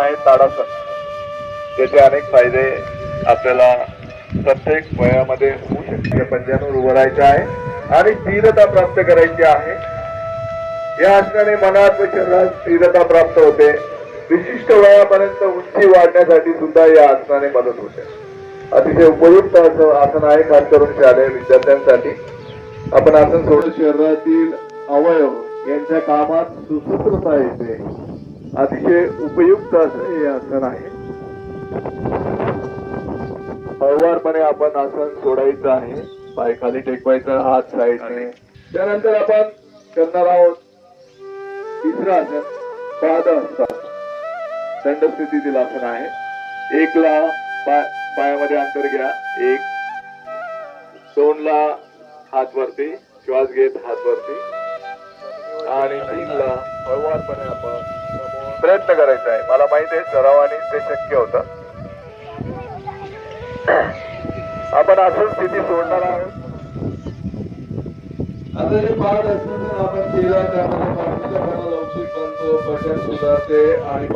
आहे ताडासन त्याचे अनेक फायदे आपल्याला प्रत्येक वयामध्ये होऊ शकते. पंजावर उभारायचे आहे आणि स्थिरता प्राप्त करायची आहे. या आसनाने मनात व शरीरात स्थिरता प्राप्त होते. विशिष्ट वयापर्यंत उंची वाढण्यासाठी सुद्धा या आसनाने मदत होते. अतिशय उपयुक्त असं आसन आहे खास करून शालेय विद्यार्थ्यांसाठी. आपण आसन सोडून शरीरातील अवयव यांच्या कामात सुसूत्रता येते. अतिशय उपयुक्त असं हे आसन आहे. हळवारपणे आपण आसन सोडायचं आहे. पाय खाली टेकवायचं हात साईडने त्यानंतर आपण करणार आहोत तिसरं आसन पाद असतात दंड स्थितीतील आसन आहे. एकला पाय पायामध्ये अंतर घ्या. एक. दोनला हात वरती श्वास घेत हात वरती. आणि तीनला हळवारपणे आपण प्रयत्न करायचा आहे. मला माहीत आहे सरावाने ते शक्य होतं. आपण असंच स्थिती सोडणार आहोत. आता जे पाठ असताना आपण केला त्यामध्ये बनतो सुधारते आणि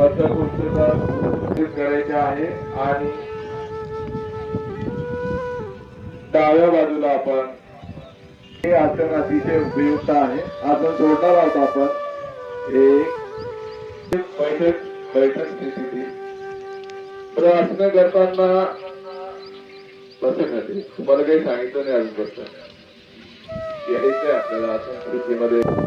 करायचे आहे. आणि डाव्या बाजूला आपण हे आसन अतिशय उपयुक्त आहे. आसन सोडणार आहोत आपण. बैठक बैठक स्थिती तर आसनं करताना बसण्यासाठी तुम्हाला काही सांगितलं नाही अजून बसता. यायचंय आपल्याला आसन स्थितीमध्ये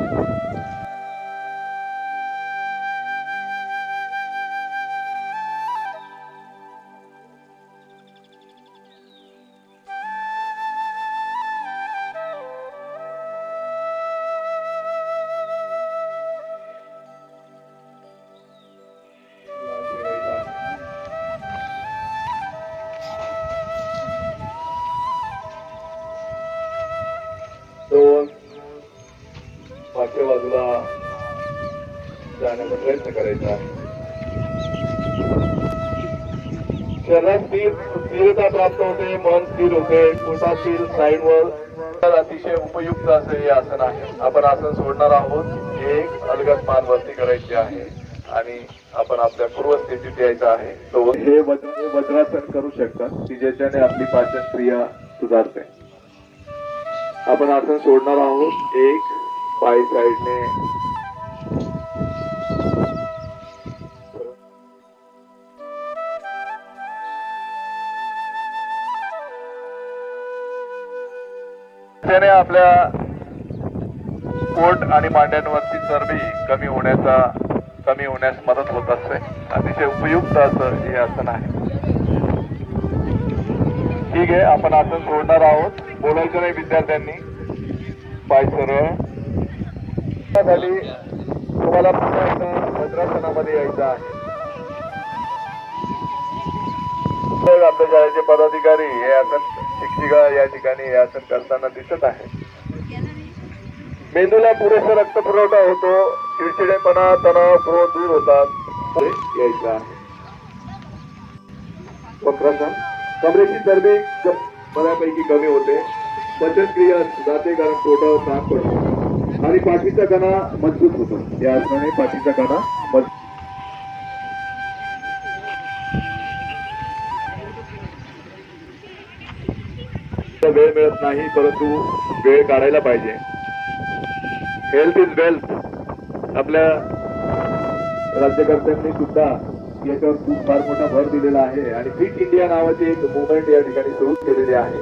करायचा. आहे शरीरात स्थिर स्थिरता प्राप्त होते मन स्थिर होते पोटातील साईडवर तर अतिशय उपयुक्त असं हे आसन आहे. आपण आसन सोडणार आहोत. एक अलगद मान वरती करायची आहे आणि आपण आपल्या पूर्वस्थितीत यायचं आहे. तो हे हे वज्रासन करू शकतात. की ज्याच्याने आपली पाचन क्रिया सुधारते. आपण आसन सोडणार आहोत. एक पाय साईडने त्याने आपल्या पोट आणि मांड्यांवरची चरबी कमी होण्याचा कमी होण्यास मदत होत असते. अतिशय उपयुक्त असं हे आसन आहे. ठीक आहे आपण आसन सोडणार आहोत. बोलायचं नाही विद्यार्थ्यांनी. पाय सरळ झाली तुम्हाला पुन्हा एकदा भद्रासनामध्ये यायचं आहे. तर आपल्या शाळेचे पदाधिकारी हे आसन शिक्षिका या ठिकाणी आसन करताना दिसत आहे. मेंदूला पुरेसा रक्त पुरवठा होतो. चिडचिडेपणा तणाव क्रोध दूर होतात. यायचं आहे. वक्रासन कमरेची चरबी बऱ्यापैकी कमी होते. पचनक्रिया जाते कारण पोटावर ताण पडतो. आणि पाठीचा कणा मजबूत होतो. या आसनाने पाठीचा कणा मजबूत वेळ मिळत नाही परंतु वेळ काढायला पाहिजे. हेल्थ इज वेल्थ आपल्या राज्यकर्त्यांनी सुद्धा याच्यावर खूप फार मोठा भर दिलेला आहे आणि फिट इंडिया नावाची एक मुवमेंट या ठिकाणी सुरू केलेली आहे.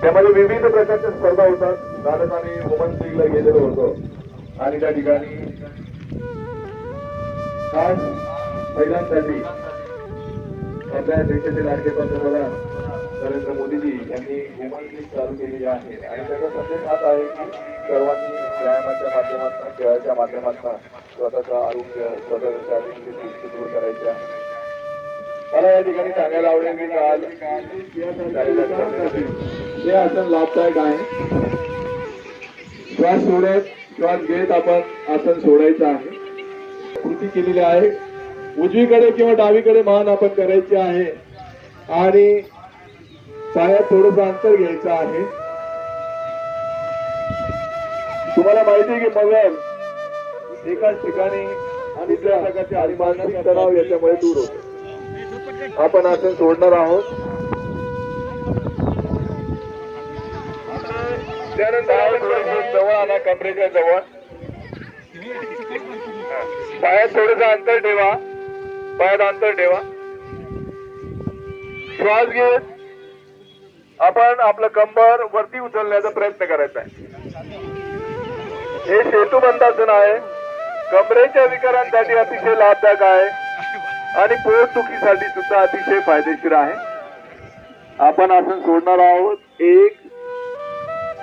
त्यामध्ये विविध प्रकारच्या स्पर्धा होतात. भारत आणि वुमन्स लीगला गेलेलो होतो. आणि त्या ठिकाणी महिलांसाठी आपल्या देशाचे लाडके पंतप्रधान नरेंद्र मोदीजी यांनी वुमन लीग चालू केलेली आहे. आणि त्याचा संदेश हाच आहे की सर्वांनी व्यायामाच्या माध्यमातून खेळाच्या माध्यमातून स्वतःचं आरोग्य स्वतःच्या शारीरिक स्थिती सुदृढ करायची आहे मला या ठिकाणी सांगायला आवडेल की काल हे आसन लाभदायक आहे. श्वास सोडत श्वास घेत आपण आसन सोडायचं आहे. कृती केलेली आहे. उजवीकडे किंवा डावीकडे मान आपण करायची आहे. आणि पायात थोडस अंतर घ्यायचं आहे. तुम्हाला माहिती आहे की मगर एकाच ठिकाणी कुठल्या प्रकारचे आणि मानसिक तणाव याच्यामुळे दूर होतो. आपण आसन सोडणार आहोत. त्यानंतर जवळ आला कमरेच्या जवळ. पायात थोडस अंतर ठेवा. पायात अंतर ठेवा. श्वास घेत. आपण आपलं कंबर वरती उचलण्याचा प्रयत्न करायचा आहे. हे सेतुबंधासन आहे कमरेच्या विकारांसाठी अतिशय लाभदायक आहे. आणि पोटदुखीसाठी सुद्धा अतिशय फायदेशीर आहे. आपण आसन सोडणार आहोत. एक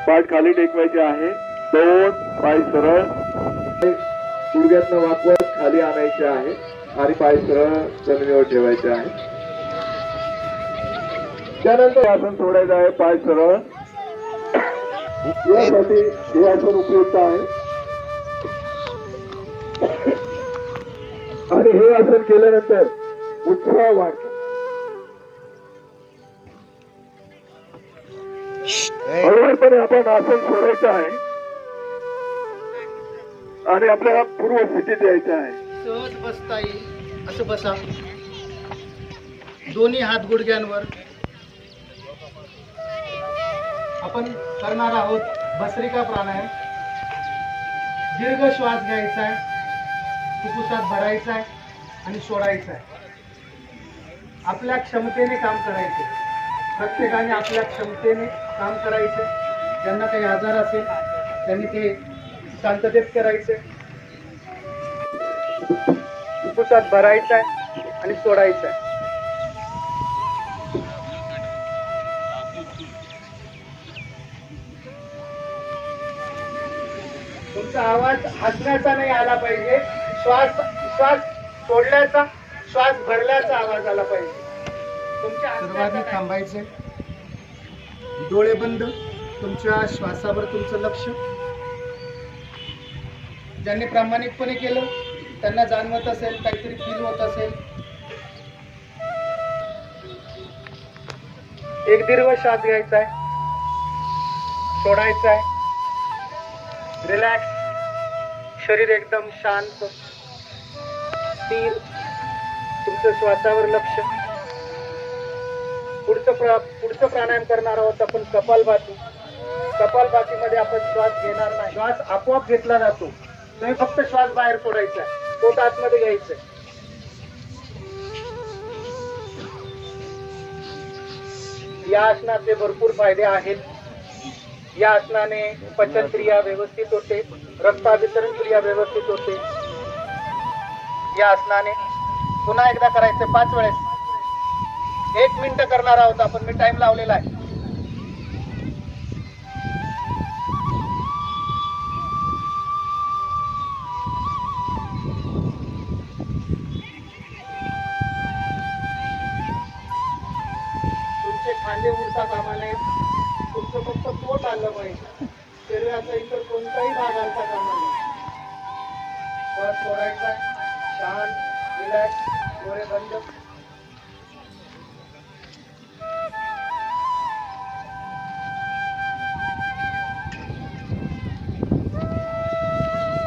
पाठ खाली टेकवायचे आहे. दोन पाय सरळ. गुडघ्यातनं वाकवत खाली आणायचे आहे. आणि पाय सरळ जमिनीवर ठेवायचे आहे. त्यानंतर आसन सोडायचं आहे पाय सरळ. यासाठी हे आसन उपयुक्त आहे. आणि हे आसन केल्यानंतर उत्साह वाढतो. हळूहळूपणे आपण आसन सोडायचं आहे. आणि आपल्याला पूर्व स्थितीत यायचं आहे. सहज बसता येईल असं बसा. दोन्ही हात गुडघ्यांवर. आपण करणार आहोत भस्त्रिका प्राणायाम. दीर्घ श्वास घ्यायचा आहे. फुफ्फुसात भरायचा आहे आणि सोडायचा आहे. आपल्या क्षमतेने काम करायचे. प्रत्येकाने आपल्या क्षमतेने काम करायचे. ज्यांना काही आजार असेल त्यांनी ते शांततेत करायचे. फुफ्फुसात भरायचा आहे आणि सोडायचा आहे. हसण्याचा नाही आला पाहिजे. श्वास श्वास सोडल्याचा श्वास भरल्याचा आवाज आला पाहिजे. तुमच्या सर्वांनी थांबायचे. डोळे बंद. तुमच्या श्वासावर तुमचं लक्ष. ज्यांनी प्रामाणिकपणे केलं त्यांना जाणवत असेल काहीतरी फील होत असेल. एक दीर्घ श्वास घ्यायचा आहे सोडायचा आहे रिलॅक्स शरीर एकदम शांत. स्थिर. तुमचं श्वासावर लक्ष. पुढचं प्र पुढचं प्राणायाम करणार आहोत आपण कपालभाती कपालभातीमध्ये आपण श्वास घेणार नाही. श्वास आपोआप घेतला जातो. तुम्ही फक्त श्वास बाहेर सोडायचा. पोट आतमध्ये घ्यायचं. या आसनाचे भरपूर फायदे आहेत. या आसनाने पचन क्रिया व्यवस्थित होते रक्ताभिसरण क्रिया व्यवस्थित होते. या आसनाने पुन्हा एकदा करायचं पाच वेळेस. एक मिनिट करणार आहोत आपण मी टाइम लावलेला आहे. शरीराचा इतर कोणताही भाग आलता कामा नये. श्वास सोडायचा आहे. शांत रिलॅक्स डोळे बंद.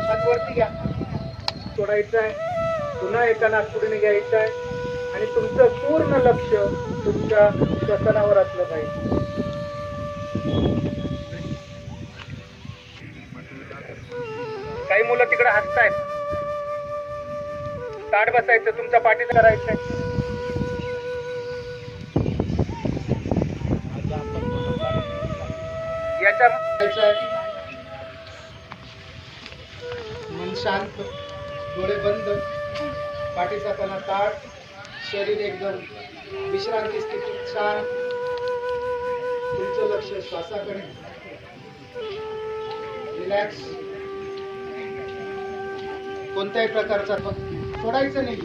हात घ्या. सोडायचं आहे पुन्हा एका नागपुडीने घ्यायचं आहे आणि तुमचं पूर्ण लक्ष तुमच्या श्वसनावर असलं पाहिजे. बसायचं तुमच्या पाठीत करायचंय याच्या मन शांत डोळे बंद पाठीचा कणा ताट शरीर एकदम विश्रांती स्थितीत शांत तुमचं लक्ष श्वासाकडे. रिलॅक्स कोणत्याही प्रकारचा सोडायचं नाही.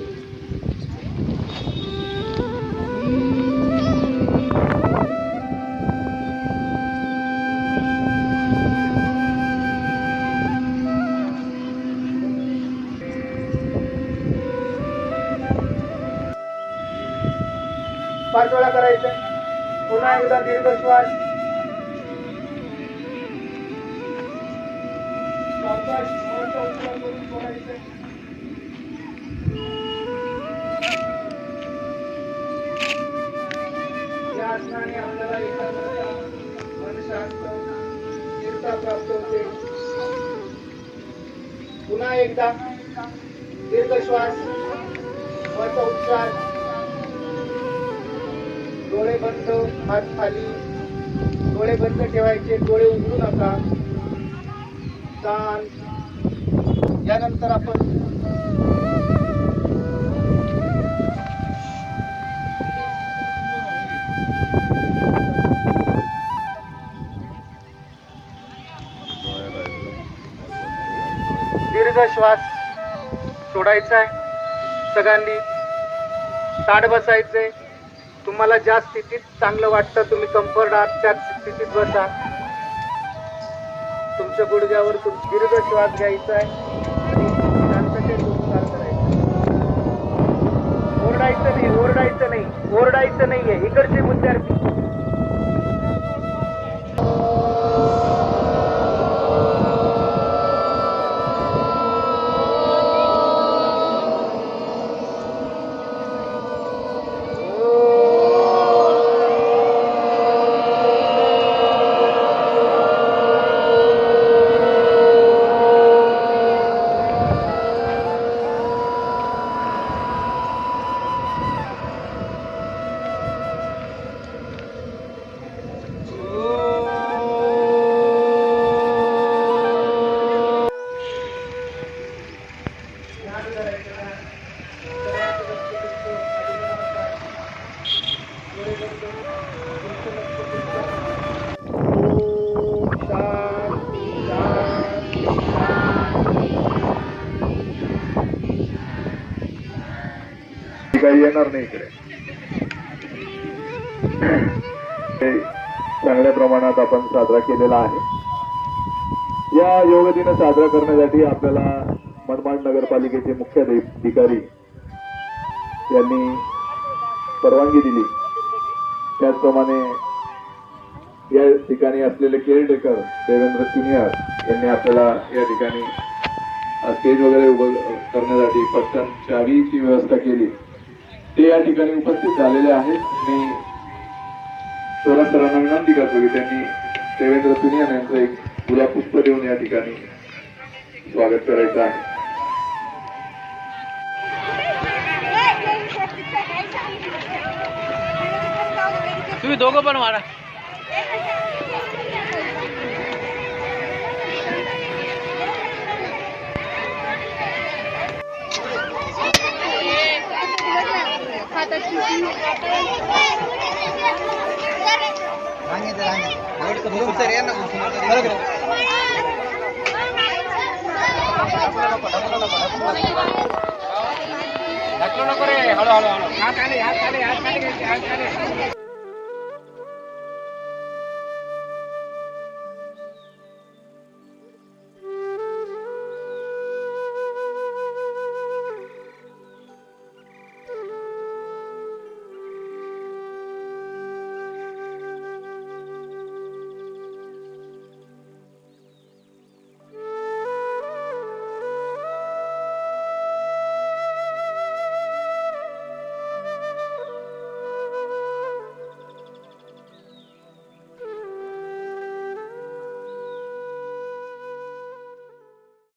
पाच वेळा करायचं. पुन्हा एकदा दीर्घ श्वास सावकाश, उच्चार करून सोडायचं. ध्यानाने आपल्याला एकाग्रता मन शांत स्थिरता प्राप्त होते. पुन्हा एकदा दीर्घ श्वास श्वासाचा उच्चार डोळे बंद हात खाली डोळे बंद ठेवायचे डोळे उघडू नका. ताण. यानंतर आपण श्वास सोडायचा आहे सगळ्यांनी ताट बसायचंय. तुम्हाला ज्या स्थितीत चांगलं वाटतं तुम्ही कम्फर्ट आहात त्या स्थितीत बसा. तुमच्या गुडघ्यावर तुम दीर्घ श्वास घ्यायचा आहे शांततेत करायचा. ओरडायचं नाही ओरडायचं नाही ओरडायचं नाहीये. इकडचे विद्यार्थी येणार नाही इकडे. हे चांगल्या प्रमाणात आपण साजरा केलेला आहे. या योग दिन साजरा करण्यासाठी आपल्याला मनमाड नगरपालिकेचे मुख्य अधिकारी यांनी परवानगी दिली. त्याचप्रमाणे या ठिकाणी असलेले केअरटेकर देवेंद्र सिनियर यांनी आपल्याला या ठिकाणी स्टेज वगैरे उभं करण्यासाठी पटकन चावीची व्यवस्था केली. ते या ठिकाणी उपस्थित झालेले आहेत. मी सोळा सरांना विनंती करतो की त्यांनी देवेंद्र सिनियर यांचं एक गुलाब पुष्प देऊन या ठिकाणी स्वागत करायचं आहे. तुम्ही दोघं पण मारा नको रे हळू हळू हळू